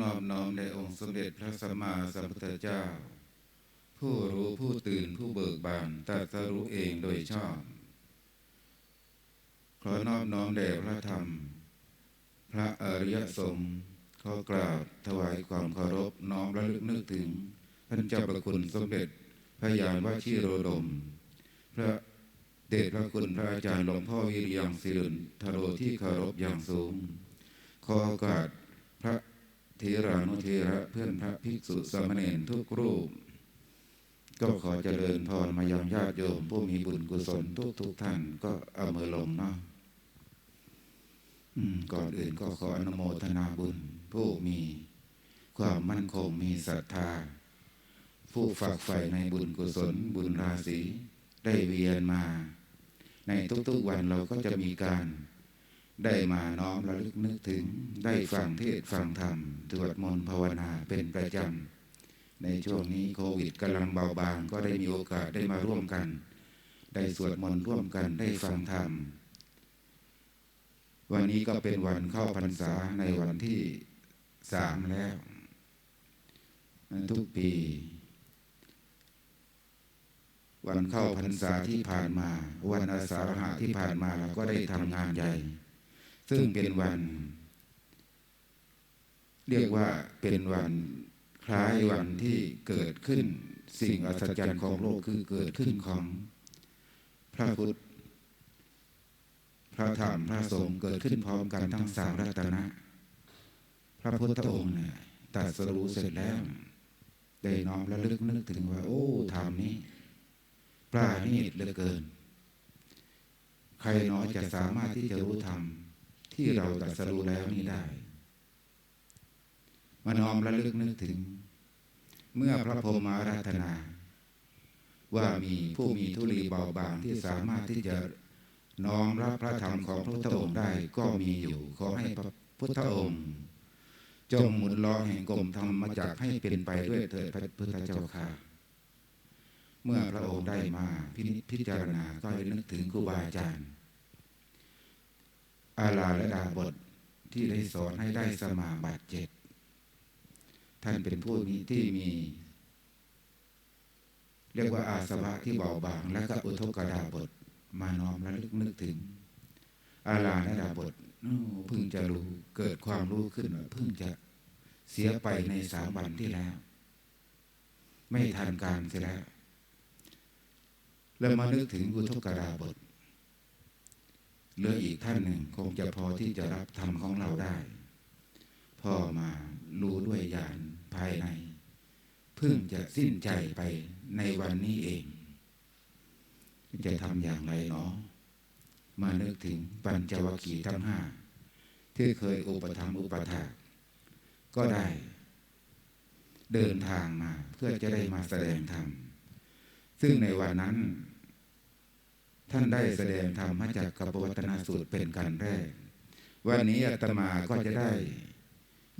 นอบน้อมในองค์สมเด็จพระสัมมาสัมพุทธเจ้า ผู้รู้ผู้ตื่นผู้เบิกบานตรัสรู้เองโดยชอบ ขอนอบน้อมแด่พระธรรม พระอริยสงฆ์ขอกราบถวายความเคารพน้อมระลึกนึกถึงท่านเจ้าประคุณสมเด็จพระยานวชิโรดม พระเดชพระคุณพระอาจารย์หลวงพ่อวิริยังศิรินทโรที่เคารพอย่างสูง ขอโอกาสพระ เทรานุเทระเพื่อนพระภิกษุสามเณรทุกรูป ก็ขอเจริญพรมายังญาติโยม ผู้มีบุญกุศลทุกทุกท่านก็เอามือลงเนาะก่อนอื่นก็ขออนุโมทนาบุญ ผู้มีความมั่นคงมีศรัทธา ผู้ฝากใฝ่ในบุญกุศลบุญราศีได้เวียนมา ในทุกๆวันเราก็จะมีการ ได้มาน้อมระลึกนึกถึง ได้ฟังเทศฟังธรรมตรวจมนต์ภาวนาเป็นประจำ ในช่วงนี้โควิดกำลังเบาบางก็ได้มีโอกาสได้มาร่วมกัน ได้สวดมนต์ร่วมกันได้ฟังธรรม วันนี้ก็เป็นวันเข้าพรรษาในวันที่สามแล้ว ทุกปี วันเข้าพรรษาที่ผ่านมา วันอาสาฬหะที่ผ่านมาเราก็ได้ทำงานใหญ่ ซึ่งเป็นวัน เรียกว่าเป็นวันคล้ายวันที่เกิดขึ้น สิ่งอัศจรรย์ของโลกคือเกิดขึ้นของ พระพุทธพระธรรมพระสงฆ์เกิดขึ้นพร้อมกันทั้งสามรัตนะ พระพุทธองค์เนี่ยตรัสรู้เสร็จแล้ว ได้น้อมระลึกนึกถึงว่า โอ้ธรรมนี้ปราณีตเหลือเกิน ใครน้อยจะสามารถที่จะรู้ธรรม ที่เราตรัสรู้แล้วนี้ได้มาน้อมระลึกนึกถึง เมื่อพระพรหมาราธนา ว่ามีผู้มีทุลีเบาบางที่สามารถที่จะน้อมรับพระธรรมของพระพุทธองค์ได้ก็มีอยู่ ขอให้พระพุทธองค์ จงหมุนล้อแห่งกลมธรรมมาจากให้เป็นไปด้วยเถิดพระพุทธเจ้าค่ะ เมื่อพระองค์ได้มาพิจพิจารณาก็ให้นึกถึงครูบาอาจารย์ อาลาและดาบทที่ได้สอนให้ได้สมาบัติเจ็ดท่านเป็นผู้นี้ที่มี เรียกว่าอาสวะที่เบาบาง และก็อุทกดาบทมาน้อมระลึกนึกถึง อาลาและดาบทเพิ่งจะรู้เกิดความรู้ขึ้นว่าเพิ่งจะเสียไปในสามวันที่แล้ว ไม่ทันการเสียแล้ว แล้วมานึกถึงอุทกดาบท เหลืออีกท่านหนึ่งคงจะพอที่จะรับธรรมของเราได้ พ่อมารู้ด้วยญาณภายใน เพิ่งจะสิ้นใจไปในวันนี้เอง จะทำอย่างไรเนาะมานึกถึงปัญจวัคคีย์ทั้งห้าที่เคยอุปถัมอุปถากก็ได้ เดินทางมาเพื่อจะได้มาแสดงธรรมซึ่งในวันนั้น ท่านได้แสดงธรรมมาจากกปวัตนาสูตรเป็นการแรก วันนี้อาตมาก็จะได้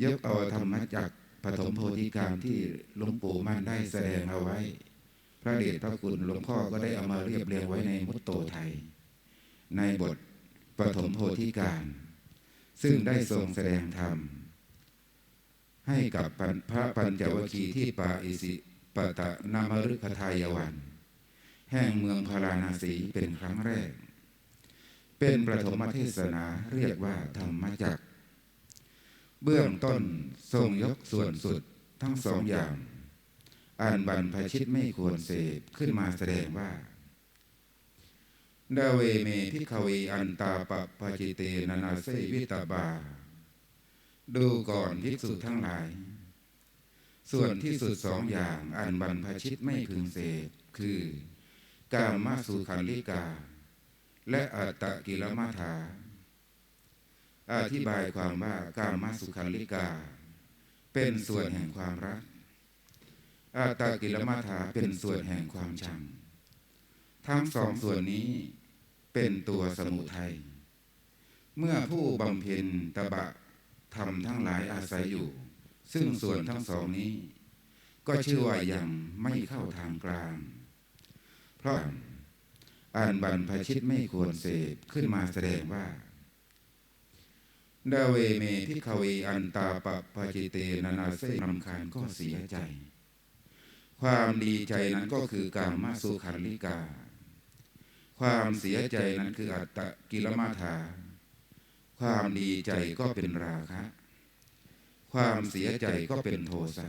ยกเอาธรรมจากปฐมโพธิการที่หลวงปู่มั่นได้แสดงเอาไว้ พระเดชพระคุณหลวงพ่อก็ได้เอามาเรียบเรียงไว้ในมุตโตไทย ในบทปฐมโพธิการซึ่งได้ทรงแสดงธรรม ให้กับพระปัญจวัคคีที่ป่าอิสิปตะนามฤคทายวัน แห่งเมืองพาราณสีเป็นครั้งแรก เป็นประถมเทศนาเรียกว่าธรรมจักร เบื้องต้นทรงยกส่วนสุดทั้งสองอย่าง อันบรรพชิตไม่ควรเสพขึ้นมาแสดงว่าดาเวเมพิขเวอันตาปปจิเตนานาเซวิตาบา ดูก่อนภิกษุทั้งหลาย ส่วนที่สุดสองอย่างอันบรรพชิตไม่พึงเสพคือ กามาสุขันลิกา และอัตตกิลมาถาอธิบายความว่ากามาสุขันลิกา เป็นส่วนแห่งความรักอัตตกิลมาถาเป็นส่วนแห่งความชัง ทั้งสองส่วนนี้เป็นตัวสมุทัยเมื่อผู้บำเพ็ญตบะธรรมทั้งหลายอาศัยอยู่ ซึ่งส่วนทั้งสองนี้ ก็ชื่อว่ายังไม่เข้าทางกลาง เพราะอ่านบรรพชิตไม่ควรเสพขึ้นมาแสดงว่าดาเวเมพิกเวอันตาปะปะจิเตนานาเสรำคาญก็เสียใจ ความดีใจนั้นก็คือการมาสุขันลิกา ความเสียใจนั้นคืออัตตะกิลมาธาความดีใจก็เป็นราคะ ความเสียใจก็เป็นโทสะ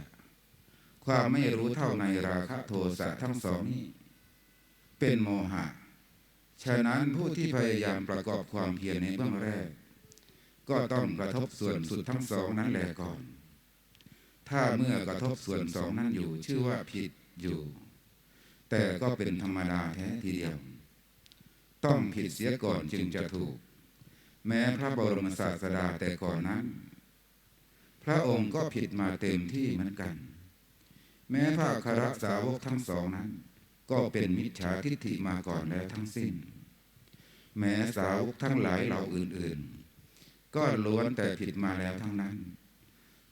ความไม่รู้เท่าในราคะโทสะทั้งสองนี้ เป็นโมหะ ฉะนั้นผู้ที่พยายามประกอบความเพียรในเบื้องแรก ก็ต้องกระทบส่วนสุดทั้งสองนั้นแหละก่อน ถ้าเมื่อกระทบส่วนสองนั้นอยู่ชื่อว่าผิดอยู่ แต่ก็เป็นธรรมดาแท้ทีเดียว ต้องผิดเสียก่อนจึงจะถูก แม้พระบรมศาสดาแต่ก่อนนั้น พระองค์ก็ผิดมาเต็มที่เหมือนกัน แม้พระคารสาวกทั้งสองนั้น ก็เป็นมิจฉาทิฏฐิมาก่อนแล้วทั้งสิ้น แม้สาวกทั้งหลายเหล่าอื่นๆ ก็ล้วนแต่ผิดมาแล้วทั้งนั้น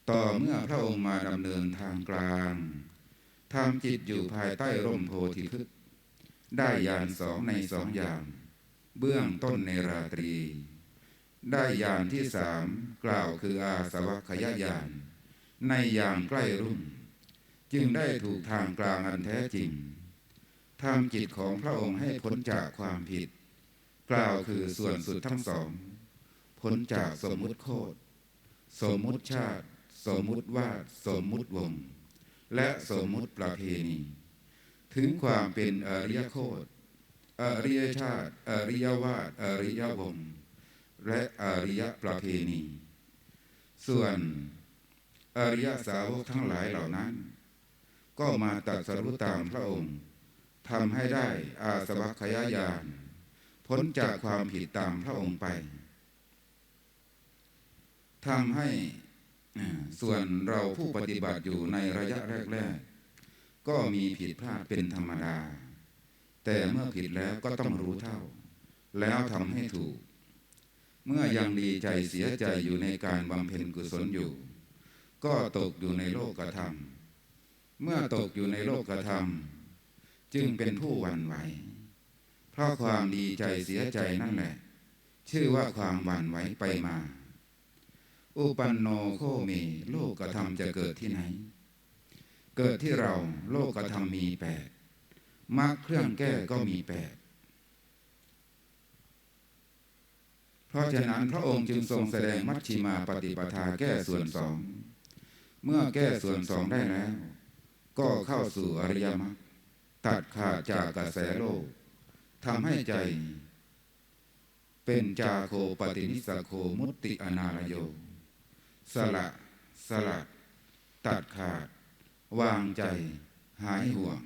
ต่อเมื่อพระองค์มาดำเนินทางกลางทำจิตอยู่ภายใต้ร่มโพธิพฤกษ์ได้ยานสองในสองอย่าง เบื้องต้นในราตรี ได้ยานที่สามกล่าวคืออาสวัคยญาณในยามใกล้รุ่ง จึงได้ถูกทางกลางอันแท้จริง ทำจิตของพระองค์ให้พ้นจากความผิด กล่าวคือส่วนสุดทั้งสอง พ้นจากสมมุติโคตรสมมุติชาติ สมมุติวาดสมมุติวง และสมมุติประเพณี ถึงความเป็นอริยโคตรอริยชาติ อริยวาดอริยวง และอริยประเพณี ส่วนอริยสาวกทั้งหลายเหล่านั้น ก็มาตัดสรุตามพระองค์ ทำให้ได้อาสวัคยายานพ้นจากความผิดตามพระองค์ไปทำให้ส่วนเราผู้ปฏิบัติอยู่ในระยะแรก ๆ ก็มีผิดพลาดเป็นธรรมดา แต่เมื่อผิดแล้วก็ต้องรู้เท่า แล้วทำให้ถูก เมื่อยังดีใจเสียใจอยู่ในการบำเพ็ญกุศลอยู่ ก็ตกอยู่ในโลกธรรม เมื่อตกอยู่ในโลกธรรม จึงเป็นผู้หวั่นไหว เพราะความดีใจเสียใจนั่นแหละ ชื่อว่าความหวั่นไหวไปมา อุปันโนโคเมโลกธรรมจะเกิดที่ไหน เกิดที่เราโลกธรรมมีแปดมรรคเครื่องแก้ก็มีแปดเพราะฉะนั้นพระองค์จึงทรงแสดงมัชชิมาปฏิปทาแก้ส่วนสอง เมื่อแก้ส่วนสองได้แล้ว ก็เข้าสู่อริยมรรค ตัดขาดจากกระแสโลกทำให้ใจ เป็นจาโคปฏินิสโคมุตติอนารโย สละสลัด ตัดขาด วางใจ หายห่วง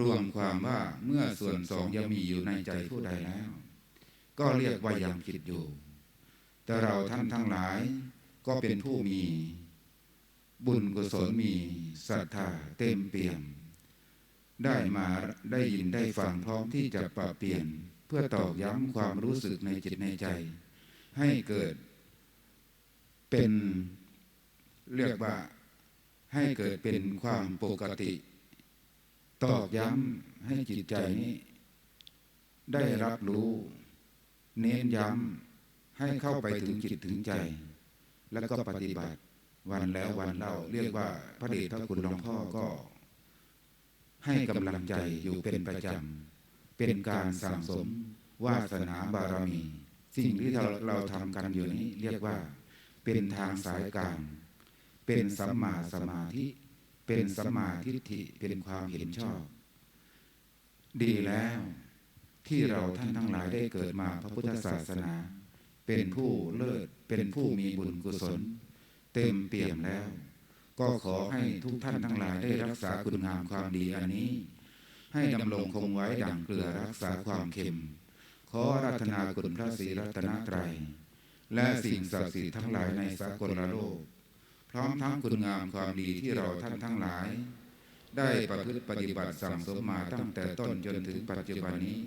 รวมความว่าเมื่อส่วนสองยังมีอยู่ในใจผู้ใดแล้ว ก็เรียกว่ายังผิดอยู่ แต่เราท่านทั้งหลายก็เป็นผู้มี บุญกุศลมีศรัทธาเต็มเปี่ยม ได้มาได้ยินได้ฟังพร้อมที่จะปรับเปลี่ยน เพื่อตอกย้ำความรู้สึกในจิตในใจ ให้เกิด เป็นเรียกว่าให้เกิดเป็นความปกติ ตอกย้ำให้จิตใจนี้ ได้รับรู้ เน้นย้ำให้เข้าไปถึงจิตถึงใจ แล้วก็ปฏิบัติวันแล้ววันเล่า เรียกว่าพระเดชพระคุณหลวงพ่อก็ ให้กำลังใจอยู่เป็นประจำ เป็นการสั่งสมวาสนาบารมี สิ่งที่เราเราทำกันอยู่นี้เรียกว่า เป็นทางสายกลาง เป็นสัมมาสมาธิ เป็นสัมมาทิฏฐิ เป็นความเห็นชอบ ดีแล้วที่เราท่านทั้งหลายได้เกิดมาพระพุทธศาสนา เป็นผู้เลิศ เป็นผู้มีบุญกุศล เต็มเปี่ยมแล้ว ก็ขอให้ทุกท่านทั้งหลายได้รักษาคุณงามความดีอันนี้ ให้ดำรงคงไว้ดั่งเกลือรักษาความเค็ม ขอรัธนาคุณพระศรีรัตนตรัย และสิ่งศักดิ์สิทธิ์ทั้งหลายในสากลโลก พร้อมทั้งคุณงามความดีที่เราท่านทั้งหลาย ได้ประพฤติปฏิบัติสั่งสมมาตั้งแต่ต้นจนถึงปัจจุบันนี้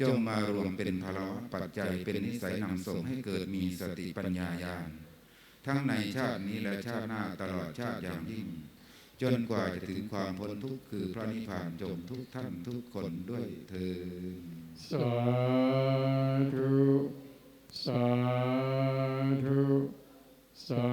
จงมารวมเป็นพละปัจจัยเป็นนิสัยนำส่งให้เกิดมีสติปัญญาญาณ ทั้งในชาตินี้และชาติหน้าตลอดชาติอย่างยิ่ง จนกว่าจะถึงความพ้นทุกข์คือพระนิพพานจงทุกท่านทุกคนด้วยเธอญสาธุสาธุสา